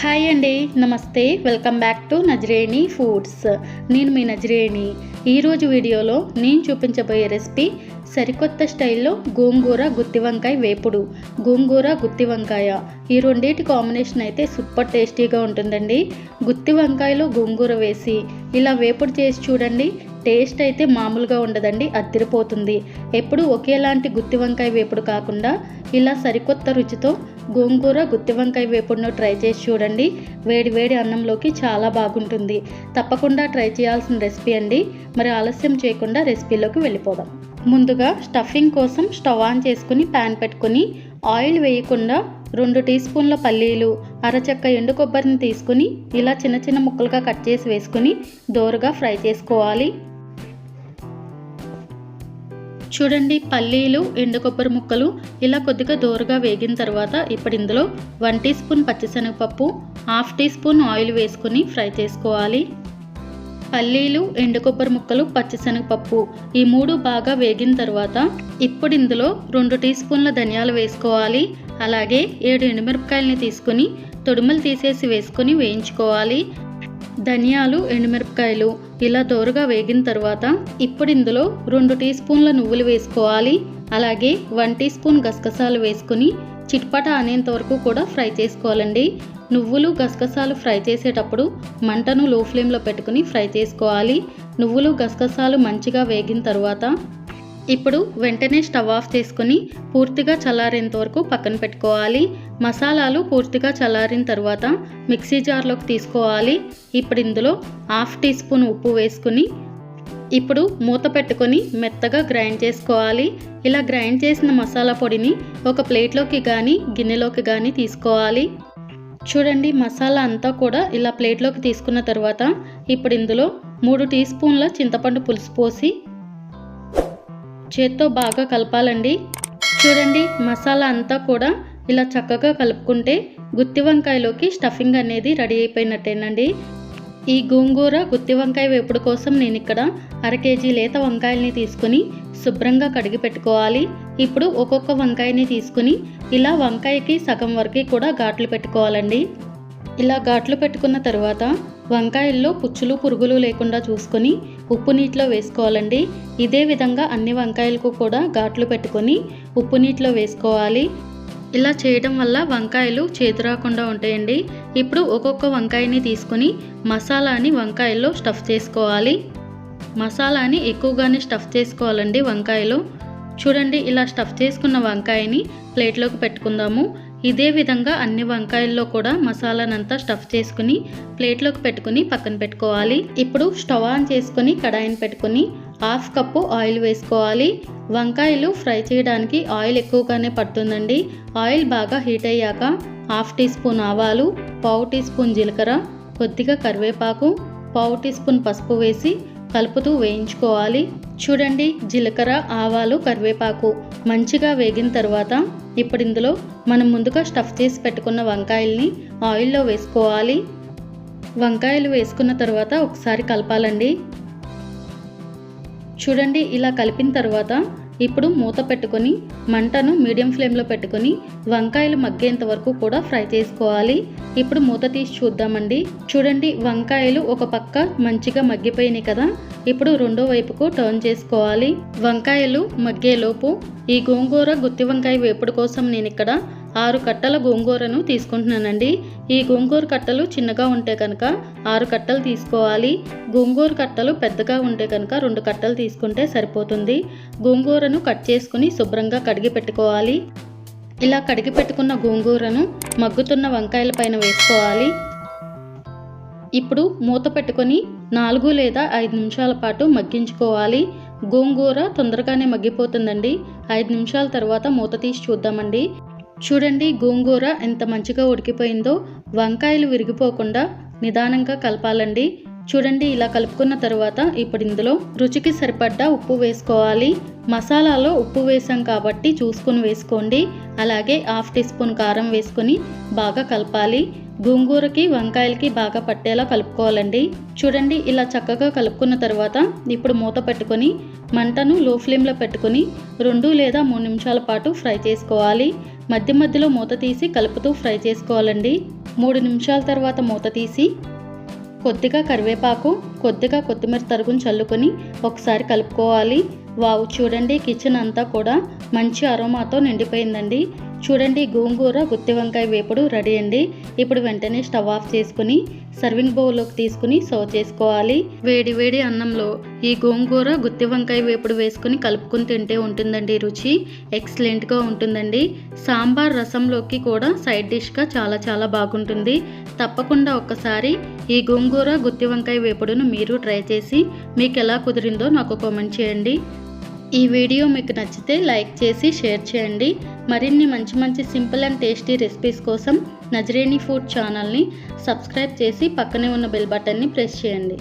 Hi అండి నమస్తే. Welcome back to Nazareni foods నేను మీ నజరేణి ఈరోజు వీడియోలో నేను చూపించబోయే రెసిపీ సరికొత్త స్టైల్లో గోంగూర గుత్తి వంకాయ వేపుడు. గోంగూర గుత్తి వంకాయ. ఈ రెండింటి కాంబినేషన్ అయితే సూపర్ టేస్టీగా ఉంటుందండి. గుత్తి వంకాయలో గోంగూర వేసి ఇలా వేపుడు చేసి చూడండి. టేస్ట్ అయితే మామూలుగా ఉండదండి అద్దిరిపోతుంది ఎప్పుడు ఒకేలాంటి గుత్తి వంకాయ వేపుడు కాకుండా ఇలా సరికొత్త రుచితో గోంగూర గుత్తి వంకాయ వేపుడును ట్రై చేసి చూడండి. వేడి వేడి అన్నంలోకి చాలా బాగుంటుంది. తప్పకుండా ట్రై చేయాల్సిన రెసిపీ అండి. మరి ఆలస్యం చేయకుండా రెసిపీలోకి వెళ్ళిపోదాం. ముందుగా స్టఫింగ్ కోసం స్టవ్ ఆన్ చేసుకుని ప్యాన్ పెట్టుకుని ఆయిల్ వేయకుండా రెండు టీ స్పూన్ల పల్లీలు అరచక్క ఎండు కొబ్బరిని తీసుకుని ఇలా చిన్న చిన్న ముక్కలుగా కట్ చేసి వేసుకుని దోరగా ఫ్రై చేసుకోవాలి. చూడండి పల్లీలు ఎండు కొబ్బరి ముక్కలు ఇలా కొద్దిగా దోరగా వేగిన తర్వాత ఇప్పుడు ఇందులో వన్ టీ స్పూన్ పచ్చిశనగపప్పు హాఫ్ టీ స్పూన్ ఆయిల్ వేసుకుని ఫ్రై చేసుకోవాలి. పల్లీలు ఎండు కొబ్బరి ముక్కలు పచ్చిశనగపప్పు ఈ మూడు బాగా వేగిన తర్వాత ఇప్పుడు ఇందులో రెండు టీ స్పూన్ల ధనియాలు వేసుకోవాలి. అలాగే ఏడు ఎండుమిరపకాయలని తీసుకుని తొడుమలు తీసేసి వేసుకొని వేయించుకోవాలి. ధనియాలు ఎండుమిరపకాయలు ఇలా దోరగా వేగిన తర్వాత ఇప్పుడు ఇందులో రెండు టీ స్పూన్ల నువ్వులు వేసుకోవాలి. అలాగే వన్ టీ స్పూన్ గసగసాలు వేసుకుని చిట్పట అనేంత వరకు కూడా ఫ్రై చేసుకోవాలండి. నువ్వులు గసగసాలు ఫ్రై చేసేటప్పుడు మంటను లో ఫ్లేమ్లో పెట్టుకుని ఫ్రై చేసుకోవాలి. నువ్వులు గసగసాలు మంచిగా వేగిన తర్వాత ఇప్పుడు వెంటనే స్టవ్ ఆఫ్ చేసుకుని పూర్తిగా చల్లారేంత వరకు పక్కన పెట్టుకోవాలి. మసాలాలు పూర్తిగా చల్లారిన తర్వాత మిక్సీ జార్లోకి తీసుకోవాలి. ఇప్పుడు ఇందులో హాఫ్ టీ స్పూన్ ఉప్పు వేసుకుని ఇప్పుడు మూత పెట్టుకొని మెత్తగా గ్రైండ్ చేసుకోవాలి. ఇలా గ్రైండ్ చేసిన మసాలా పొడిని ఒక ప్లేట్లోకి కానీ గిన్నెలోకి కానీ తీసుకోవాలి. చూడండి మసాలా అంతా కూడా ఇలా ప్లేట్లోకి తీసుకున్న తర్వాత ఇప్పుడు ఇందులో మూడు టీ స్పూన్ల చింతపండు పులుసు పోసి చేత్తో బాగా కలపాలండి. చూడండి మసాలా అంతా కూడా ఇలా చక్కగా కలుపుకుంటే గుత్తి వంకాయలోకి స్టఫింగ్ అనేది రెడీ అయిపోయినట్టేనండి. ఈ గోంగూర గుత్తి వంకాయ వేపుడు కోసం నేను ఇక్కడ అర కేజీ లేత వంకాయల్ని తీసుకుని శుభ్రంగా కడిగి పెట్టుకోవాలి. ఇప్పుడు ఒక్కొక్క వంకాయని తీసుకుని ఇలా వంకాయకి సగం వరకు కూడా ఘాట్లు పెట్టుకోవాలండి. ఇలా ఘాట్లు పెట్టుకున్న తర్వాత వంకాయల్లో పుచ్చులు పురుగులు లేకుండా చూసుకొని ఉప్పు నీటిలో వేసుకోవాలండి. ఇదే విధంగా అన్ని వంకాయలకు కూడా ఘాట్లు పెట్టుకొని ఉప్పు నీటిలో వేసుకోవాలి. ఇలా చేయడం వల్ల వంకాయలు చేదు రాకుండా ఉంటాయండి. ఇప్పుడు ఒక్కొక్క వంకాయని తీసుకొని మసాలాని వంకాయల్లో స్టఫ్ చేసుకోవాలి. మసాలాని ఎక్కువగానే స్టఫ్ చేసుకోవాలండి వంకాయలో. చూడండి ఇలా స్టఫ్ చేసుకున్న వంకాయని ప్లేట్లోకి పెట్టుకుందాము. ఇదే విధంగా అన్ని వంకాయల్లో కూడా మసాలానంతా స్టఫ్ చేసుకుని ప్లేట్లోకి పెట్టుకుని పక్కన పెట్టుకోవాలి. ఇప్పుడు స్టవ్ ఆన్ చేసుకుని కడాయిని పెట్టుకుని హాఫ్ కప్పు ఆయిల్ వేసుకోవాలి. వంకాయలు ఫ్రై చేయడానికి ఆయిల్ ఎక్కువగానే పడుతుందండి. ఆయిల్ బాగా హీట్ అయ్యాక హాఫ్ టీ స్పూన్ ఆవాలు పావు టీ స్పూన్ జీలకర్ర కొద్దిగా కరివేపాకు పావు టీ స్పూన్ పసుపు వేసి కలుపుతూ వేయించుకోవాలి. చూడండి జీలకర్ర ఆవాలు కరివేపాకు మంచిగా వేగిన తర్వాత ఇప్పుడు ఇందులో మనం ముందుగా స్టఫ్ చేసి పెట్టుకున్న వంకాయల్ని ఆయిల్లో వేసుకోవాలి. వంకాయలు వేసుకున్న తర్వాత ఒకసారి కలపాలండి. చూడండి ఇలా కలిపిన తర్వాత ఇప్పుడు మూత పెట్టుకొని మంటను మీడియం ఫ్లేమ్లో పెట్టుకొని వంకాయలు మగ్గేంత వరకు కూడా ఫ్రై చేసుకోవాలి. ఇప్పుడు మూత తీసి చూద్దామండి. చూడండి వంకాయలు ఒక పక్క మంచిగా మగ్గిపోయినాయి కదా. ఇప్పుడు రెండో వైపుకు టర్న్ చేసుకోవాలి. వంకాయలు మగ్గేలోపు ఈ గోంగూర గుత్తి వంకాయ వేపుడు కోసం నేను ఇక్కడ ఆరు కట్టల గోంగూరను తీసుకుంటున్నానండి. ఈ గోంగూర కట్టలు చిన్నగా ఉంటే కనుక ఆరు కట్టలు తీసుకోవాలి. గోంగూర కట్టలు పెద్దగా ఉంటే కనుక రెండు కట్టలు తీసుకుంటే సరిపోతుంది. గోంగూరను కట్ చేసుకుని శుభ్రంగా కడిగి పెట్టుకోవాలి. ఇలా కడిగి పెట్టుకున్న గోంగూరను మగ్గుతున్న వంకాయల పైన వేసుకోవాలి. ఇప్పుడు మూత పెట్టుకొని నాలుగు లేదా ఐదు నిమిషాల పాటు మగ్గించుకోవాలి. గోంగూర తొందరగానే మగ్గిపోతుందండి. ఐదు నిమిషాల తర్వాత మూత తీసి చూద్దామండి. చూడండి గోంగూర ఎంత మంచిగా ఉడికిపోయిందో. వంకాయలు విరిగిపోకుండా నిదానంగా కలపాలండి. చూడండి ఇలా కలుపుకున్న తర్వాత ఇప్పుడు ఇందులో రుచికి సరిపడ్డ ఉప్పు వేసుకోవాలి. మసాలాలో ఉప్పు వేసాం కాబట్టి చూసుకుని వేసుకోండి. అలాగే హాఫ్ టీ స్పూన్ కారం వేసుకొని బాగా కలపాలి. గోంగూరకి వంకాయలకి బాగా పట్టేలా కలుపుకోవాలండి. చూడండి ఇలా చక్కగా కలుపుకున్న తర్వాత ఇప్పుడు మూత పెట్టుకొని మంటను లో ఫ్లేమ్లో పెట్టుకొని రెండు లేదా మూడు నిమిషాల పాటు ఫ్రై చేసుకోవాలి. మధ్య మధ్యలో మూత తీసి కలుపుతూ ఫ్రై చేసుకోవాలండి. మూడు నిమిషాల తర్వాత మూత తీసి కొద్దిగా కరివేపాకు కొద్దిగా కొత్తిమీర తరుగుని చల్లుకొని ఒకసారి కలుపుకోవాలి. వావ్ చూడండి కిచెన్ అంతా కూడా మంచి అరోమాతో నిండిపోయిందండి. చూడండి గోంగూర గుత్తి వంకాయ వేపుడు రెడీ అండి. ఇప్పుడు వెంటనే స్టవ్ ఆఫ్ చేసుకుని సర్వింగ్ బౌల్లోకి తీసుకుని సర్వ్ చేసుకోవాలి. వేడి వేడి అన్నంలో ఈ గోంగూర గుత్తి వంకాయ వేపుడు వేసుకుని కలుపుకుని తింటే ఉంటుందండి రుచి. ఎక్సలెంట్గా ఉంటుందండి. సాంబార్ రసంలోకి కూడా సైడ్ డిష్గా చాలా చాలా బాగుంటుంది. తప్పకుండా ఒక్కసారి ఈ గోంగూర గుత్తి వంకాయ వేపుడును మీరు ట్రై చేసి మీకు ఎలా కుదిరిందో నాకు కామెంట్ చేయండి. ఈ వీడియో మీకు నచ్చితే లైక్ చేసి షేర్ చేయండి. మరిన్ని మంచి మంచి సింపుల్ అండ్ టేస్టీ రెసిపీస్ కోసం నజరేణి ఫుడ్ ఛానల్ని సబ్స్క్రైబ్ చేసి పక్కనే ఉన్న బెల్ బటన్ని ప్రెస్ చేయండి.